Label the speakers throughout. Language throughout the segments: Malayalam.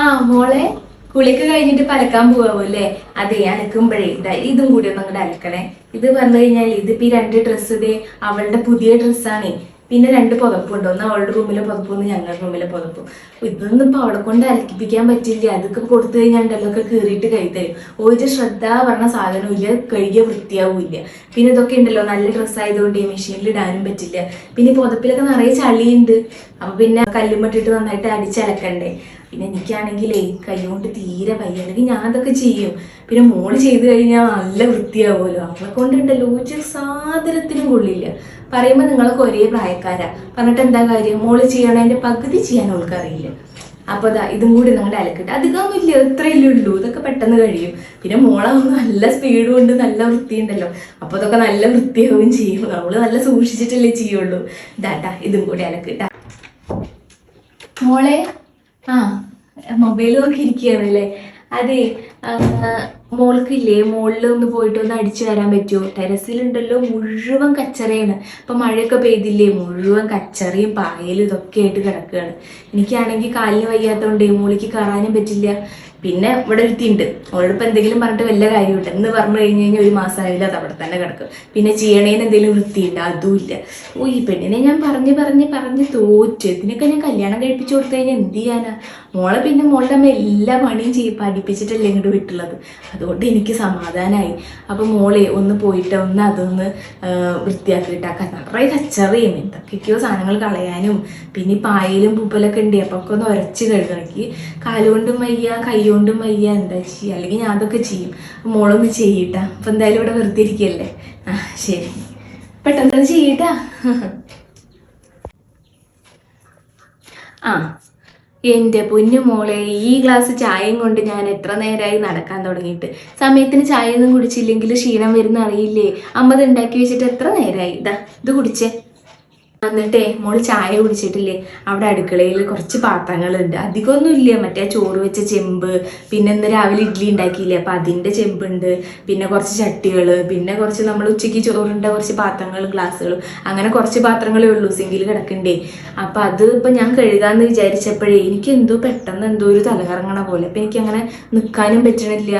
Speaker 1: ആ മോളെ കുളിക്ക് കഴിഞ്ഞിട്ട് പലക്കാൻ പോവാവൂല്ലേ? അതെ അലക്കുമ്പോഴേ ഇതും കൂടി ഒന്ന് അങ്ങോട്ട് അലക്കണേ ഇത് വന്നു കഴിഞ്ഞാൽ ഇതിപ്പോ ഈ രണ്ട് ഡ്രസ്സ് ഇതേ അവളുടെ പുതിയ ഡ്രസ്സാണേ പിന്നെ രണ്ട് പുതപ്പുണ്ട് ഒന്ന് അവളുടെ റൂമിലെ പുതപ്പ് ഒന്ന് ഞങ്ങളുടെ റൂമിലെ പുതപ്പും. ഇതൊന്നും ഇപ്പൊ അവിടെ കൊണ്ട് അലക്കിപ്പിക്കാൻ പറ്റില്ല. അതൊക്കെ കൊടുത്തു കഴിഞ്ഞാൽ ഉണ്ടല്ലോ കീറിയിട്ട് കൈ തരും. ഒരു ശ്രദ്ധ പറഞ്ഞ സാധനവും ഇല്ല കഴുകിയ വൃത്തിയാവില്ല പിന്നെ ഇതൊക്കെ ഉണ്ടല്ലോ നല്ല ഡ്രസ്സ് ആയതുകൊണ്ട് ഈ മെഷീനിൽ ഇടാനും പറ്റില്ല. പിന്നെ പുതപ്പിലൊക്കെ നിറയെ ചളിയുണ്ട്. അപ്പൊ പിന്നെ കല്ലുമട്ടിട്ട് നന്നായിട്ട് അടിച്ചലക്കണ്ടേ? പിന്നെ എനിക്കാണെങ്കിലേ കൈകൊണ്ട് തീരെ വയ്യ. അല്ലെങ്കിൽ ഞാൻ അതൊക്കെ ചെയ്യും. പിന്നെ മോൾ ചെയ്ത് കഴിഞ്ഞാൽ നല്ല വൃത്തിയാവുമല്ലോ. അവളെ കൊണ്ടുണ്ടല്ലോ ഒരു സാധനത്തിനും കൊള്ളില്ല. പറയുമ്പോൾ നിങ്ങളൊക്കെ ഒരേ പ്രായക്കാരാ. പറഞ്ഞിട്ട് എന്താ കാര്യം? മോൾ ചെയ്യണതിന്റെ പകുതി ചെയ്യാൻ അവൾക്ക് അറിയില്ല അപ്പൊ അതാ ഇതും കൂടി നിങ്ങളുടെ അലക്കിട്ട് അധികമൊന്നുമില്ല ഇത്രയല്ലേ ഉള്ളൂ. ഇതൊക്കെ പെട്ടെന്ന് കഴിയും. പിന്നെ മോളാവുമ്പോൾ നല്ല സ്പീഡും ഉണ്ട് നല്ല വൃത്തിയുണ്ടല്ലോ. അപ്പൊ അതൊക്കെ നല്ല വൃത്തിയാവുകയും ചെയ്യും. നമ്മൾ നല്ല സൂക്ഷിച്ചിട്ടല്ലേ ചെയ്യുള്ളൂ. ഇതാട്ടാ ഇതും കൂടി അലക്കിട്ട. മോളെ ആ മൊബൈൽ നോക്കി ഇരിക്കുകയാണല്ലേ അതെ മോൾക്കില്ലേ? മുകളിൽ ഒന്ന് പോയിട്ട് ഒന്ന് അടിച്ചു വരാൻ പറ്റുമോ? ടെറസിലുണ്ടല്ലോ മുഴുവൻ കച്ചറയാണ്. ഇപ്പം മഴയൊക്കെ പെയ്തില്ലേ? മുഴുവൻ കച്ചറയും പായലും ഇതൊക്കെ ആയിട്ട് കിടക്കുകയാണ്. എനിക്കാണെങ്കിൽ കാലിന് വയ്യാത്തതുകൊണ്ട് മോളിക്ക് കയറാനും പറ്റില്ല. പിന്നെ ഇവിടെ ഒരുത്തിയുണ്ട് അവളിപ്പോൾ എന്തെങ്കിലും പറഞ്ഞിട്ട് വല്ല കാര്യമുണ്ട് എന്ന് പറഞ്ഞു കഴിഞ്ഞ് കഴിഞ്ഞാൽ ഒരു മാസമായില്ല അത് അവിടെ തന്നെ കിടക്കും. പിന്നെ ചെയ്യണേന് എന്തെങ്കിലും വൃത്തിയുണ്ട് അതുമില്ല ഓ ഈ പെണ്ണിനെ ഞാൻ പറഞ്ഞ് പറഞ്ഞ് പറഞ്ഞ് തോറ്റു. ഇതിനൊക്കെ ഞാൻ കല്യാണം കഴിപ്പിച്ചു കൊടുത്തു കഴിഞ്ഞാൽ എന്ത് ചെയ്യാനാ? മോളെ പിന്നെ മോളുടെ അമ്മ എല്ലാ പണിയും ചെയ്യും പഠിപ്പിച്ചിട്ടല്ലേ ഇങ്ങോട്ട് വിട്ടുള്ളത്. അതുകൊണ്ട് എനിക്ക് സമാധാനമായി അപ്പം മോളെ ഒന്ന് പോയിട്ട് ഒന്ന് അതൊന്ന് വൃത്തിയാക്കിയിട്ടാക്കാൻ നിറയെ കച്ചറിയും. എന്തൊക്കെയൊക്കെയോ സാധനങ്ങൾ കളയാനും പിന്നെ പായലും പൂപ്പലൊക്കെ ഉണ്ട്. അപ്പോൾ ഒക്കെ ഒന്ന് ഉരച്ച് കഴുകണമെങ്കിൽ കാലുകൊണ്ടും വയ്യ കൈ കൊണ്ടും വയ്യ എന്താ ചെയ്യുക അല്ലെങ്കിൽ ഞാൻ അതൊക്കെ ചെയ്യും. മോളൊന്ന് ചെയ്യട്ടാ. അപ്പം എന്തായാലും ഇവിടെ വെറുതെ ഇരിക്കുകയല്ലേ ആ ശരി. പെട്ടെന്ന് ചെയ്യട്ടാ. ആ എന്റെ പൊന്നു മോളെ ഈ ഗ്ലാസ് ചായയും കൊണ്ട് ഞാൻ എത്ര നേരമായി നടക്കാൻ തുടങ്ങിയിട്ട്. സമയത്തിന് ചായ ഒന്നും കുടിച്ചില്ലെങ്കിൽ ക്ഷീണം വരുന്ന അറിയില്ലേ? അമ്മത് ഉണ്ടാക്കി വെച്ചിട്ട് എത്ര നേരമായി ഇതാ ഇത് കുടിച്ചേ. എന്നിട്ടേ മോൾ ചായ കുടിച്ചിട്ടില്ലേ? അവിടെ അടുക്കളയിൽ കുറച്ച് പാത്രങ്ങളുണ്ട്. അധികമൊന്നും ഇല്ല മറ്റേ ചോറ് വെച്ച ചെമ്പ് പിന്നെ ഇന്ന് രാവിലെ ഇഡ്ഡലി ഉണ്ടാക്കിയില്ലേ? അപ്പം അതിന്റെ ചെമ്പുണ്ട് പിന്നെ കുറച്ച് ചട്ടികൾ പിന്നെ കുറച്ച് നമ്മൾ ഉച്ചയ്ക്ക് ചോറുണ്ട കുറച്ച് പാത്രങ്ങൾ ഗ്ലാസ്സുകളും. അങ്ങനെ കുറച്ച് പാത്രങ്ങളേ ഉള്ളൂ സിങ്കിൽ കിടക്കണ്ടേ. അപ്പം അത് ഇപ്പം ഞാൻ കഴുകാമെന്ന് വിചാരിച്ചപ്പോഴേ എനിക്ക് എന്തോ പെട്ടെന്ന് എന്തോ ഒരു തലകറങ്ങണ പോലെ. അപ്പം എനിക്ക് അങ്ങനെ നിൽക്കാനും പറ്റണില്ല.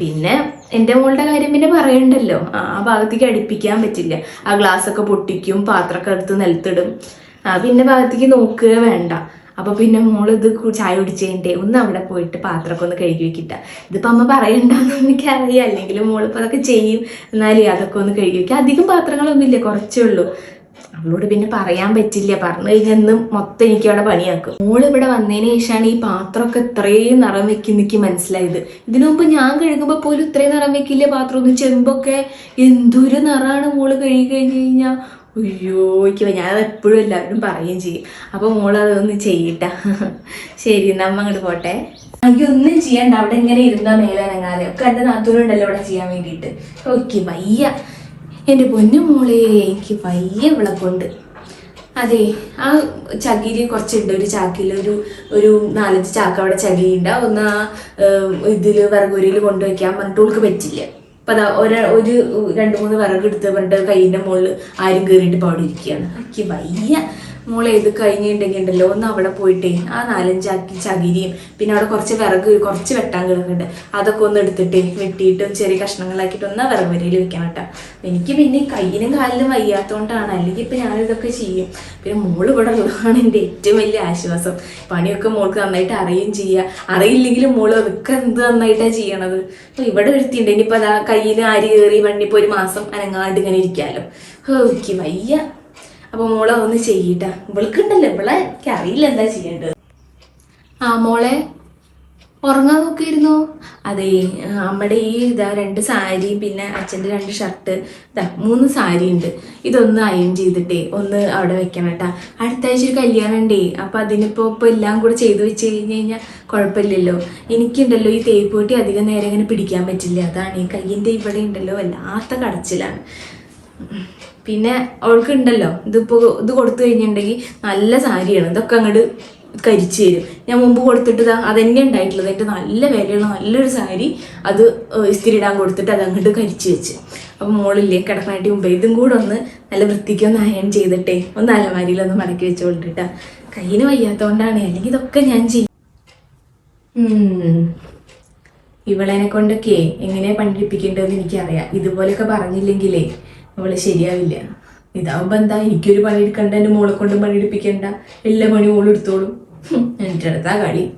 Speaker 1: പിന്നെ എന്റെ മോളുടെ കാര്യം പിന്നെ പറയണ്ടല്ലോ. ആ ഭാഗത്തേക്ക് അടുപ്പിക്കാൻ പറ്റില്ല. ആ ഗ്ലാസ് ഒക്കെ പൊട്ടിക്കും പാത്രമൊക്കെ എടുത്ത് നിലത്തിടും. ആ പിന്നെ ഭാഗത്തേക്ക് നോക്കുക വേണ്ട. അപ്പോൾ പിന്നെ മോൾ ഇത് കു- ചായ കുടിച്ച് ഒന്ന് അവിടെ പോയിട്ട് പാത്രമൊക്കെ ഒന്ന് കഴുകി വെക്കിട്ട. ഇതിപ്പോൾ അമ്മ പറയണ്ടെന്ന് എനിക്കറിയാം. അല്ലെങ്കിലും മോളിപ്പോ അതൊക്കെ ചെയ്യും. എന്നാലും അതൊക്കെ ഒന്ന് കഴുകി വെക്കുക അധികം പാത്രങ്ങളൊന്നും ഇല്ല. കുറച്ചേ ഉള്ളൂ. അവളോട് പിന്നെ പറയാൻ പറ്റില്ല. പറഞ്ഞു കഴിഞ്ഞാൽ ഇന്ന് മൊത്തം എനിക്ക് അവിടെ പണിയാക്കും. മോൾ ഇവിടെ വന്നതിന് ശേഷമാണ് ഈ പാത്രമൊക്കെ ഇത്രയും നിറം വെക്കുന്ന എനിക്ക് മനസ്സിലായത്. ഇതിനു മുമ്പ് ഞാൻ കഴുകുമ്പോൾ പോലും ഇത്രയും നിറം വെക്കില്ല. പാത്രം ഒന്നും ചെമ്പൊക്കെ എന്തൊരു നിറമാണ് മോൾ കഴുകി കഴിഞ്ഞ് കഴിഞ്ഞാൽ അയ്യോ എനിക്ക് ഞാൻ എപ്പോഴും എല്ലാവരും പറയുകയും ചെയ്യും. അപ്പോൾ മോൾ അതൊന്ന് ചെയ്യട്ട. ശരി നമ്മ അങ്ങോട്ട് പോട്ടെ. അയ്യോ ഒന്നും ചെയ്യണ്ട. അവിടെ ഇങ്ങനെ ഇരുന്നാ മേലനങ്ങാതെ. ഒക്കെ എന്റെ നാത്തൂരുണ്ടല്ലോ അവിടെ ചെയ്യാൻ വേണ്ടിയിട്ട്. ഓക്കെ വയ്യ. എന്റെ പൊന്നു മോളെ എനിക്ക് വലിയ വിളക്കുണ്ട്. അതെ ആ ചകിരി കുറച്ചുണ്ട്. ഒരു ചാക്കിൽ ഒരു ഒരു നാലഞ്ച് ചാക്ക് അവിടെ ചകിരിയുണ്ട്. ഒന്ന് ആ ഇതിൽ വിറകുരിയിൽ കൊണ്ടുവയ്ക്കാൻ പറഞ്ഞിട്ട് ഓൾക്ക് പറ്റില്ല. അപ്പം അതാ ഒരു ഒരു രണ്ട് മൂന്ന് വിറക് എടുത്ത് പറഞ്ഞിട്ട് കയ്യിന്റെ മുകളിൽ ആരും കയറിയിട്ട് പാടി ഇരിക്കുകയാണ് എനിക്ക് വയ്യ. മോളെ ഇത് കഴിഞ്ഞിട്ടുണ്ടെങ്കിൽ ഉണ്ടല്ലോ ഒന്ന് അവിടെ പോയിട്ടേ ആ നാലഞ്ചാക്കി ചകിരിയും പിന്നെ അവിടെ കുറച്ച് വിറക് കുറച്ച് വെട്ടാൻ കിടക്കുന്നുണ്ട്. അതൊക്കെ ഒന്ന് എടുത്തിട്ട് വെട്ടിയിട്ട് ചെറിയ കഷ്ണങ്ങളാക്കിയിട്ട് ഒന്ന് വിറക് വരയിൽ വെക്കാൻ കേട്ടോ. എനിക്ക് പിന്നെ കയ്യിലും കാലിലും വയ്യാത്തതുകൊണ്ടാണ് അല്ലെങ്കിൽ ഇപ്പം ഞാനിതൊക്കെ ചെയ്യും. പിന്നെ മോൾ ഇവിടെ ഉള്ളതാണ് എന്റെ ഏറ്റവും വലിയ ആശ്വാസം. പണിയൊക്കെ മോൾക്ക് നന്നായിട്ട് അറിയുകയും ചെയ്യുക. അറിയില്ലെങ്കിലും മോൾ അതൊക്കെ എന്ത് നന്നായിട്ടാണ് ചെയ്യണത്? അപ്പോൾ ഇവിടെ വരുത്തിയിട്ടുണ്ട് ഇനിയിപ്പോൾ അതാ കയ്യിൽ ആര് കയറി വണ്ടിപ്പോൾ ഒരു മാസം അനങ്ങാണ്ട് ഇങ്ങനെ ഇരിക്കാമല്ലോ ഓക്കെ വയ്യ. അപ്പൊ മോളെ ഒന്ന് ചെയ്യട്ട. ഇവൾക്കുണ്ടല്ലോ ഇവളെ എനിക്ക് അറിയില്ല എന്താ ചെയ്യേണ്ടത്. ആ മോളെ ഉറങ്ങാൻ നോക്കിയിരുന്നു? അതെ അമ്മയുടെ ഈ ഇതാ രണ്ട് സാരി പിന്നെ അച്ഛന്റെ രണ്ട് ഷർട്ട് ഇതാ മൂന്ന് സാരി ഉണ്ട്. ഇതൊന്ന് അയൺ ചെയ്തിട്ടേ ഒന്ന് അവിടെ വെക്കണം കേട്ടാ. അടുത്ത ആഴ്ച ഒരു കല്യാണം ഉണ്ടേ അപ്പം അതിനിപ്പോൾ ഇപ്പോൾ എല്ലാം കൂടെ ചെയ്ത് വെച്ച് കഴിഞ്ഞ് കഴിഞ്ഞാൽ കുഴപ്പമില്ലല്ലോ. എനിക്കുണ്ടല്ലോ ഈ തേപ്പ് പൊട്ടി അധികം നേരം ഇങ്ങനെ പിടിക്കാൻ പറ്റില്ല. അതാണ് ഈ കയ്യിന്റെ ഇവിടെ ഉണ്ടല്ലോ വല്ലാത്ത കടച്ചിലാണ്. പിന്നെ അവൾക്ക് ഉണ്ടല്ലോ ഇതിപ്പോ ഇത് കൊടുത്തു കഴിഞ്ഞിട്ടുണ്ടെങ്കിൽ നല്ല സാരിയാണ് ഇതൊക്കെ അങ്ങോട്ട് കരിച്ചു തരും. ഞാൻ മുമ്പ് കൊടുത്തിട്ട് അത് തന്നെ ഉണ്ടായിട്ടുള്ളത് എന്റെ നല്ല വിലയുള്ള നല്ലൊരു സാരി അത് ഇസ്തിരി ഇടാൻ കൊടുത്തിട്ട് അത് അങ്ങോട്ട് കരിച്ചു വെച്ച്. അപ്പം മോളില്ലേ കിടക്കാനായിട്ട് മുമ്പ് ഇതും കൂടെ ഒന്ന് നല്ല വൃത്തിക്ക് ഒന്ന് അയൺ ചെയ്തിട്ടേ ഒന്ന് അലമാരിയിൽ ഒന്ന് മടക്കി വെച്ചോണ്ടിട്ടാ കയ്യിന് വയ്യാത്തതുകൊണ്ടാണ് അല്ലെങ്കിൽ ഇതൊക്കെ ഞാൻ ചെയ്യും. ഇവളെനെ കൊണ്ടൊക്കെ എങ്ങനെയാ പണിപ്പിക്കേണ്ടതെന്ന് എനിക്കറിയാം. ഇതുപോലെയൊക്കെ പറഞ്ഞില്ലെങ്കിലേ അവൾ ശരിയാവില്ല. ഇതാവുമ്പോ എന്താ? എനിക്കൊരു പണി എടുക്കണ്ട മോളെ കൊണ്ട് പണിയെടുപ്പിക്കണ്ട. എല്ലാ പണി ഓളെടുത്തോളും. എന്റെ അടുത്താ കളി.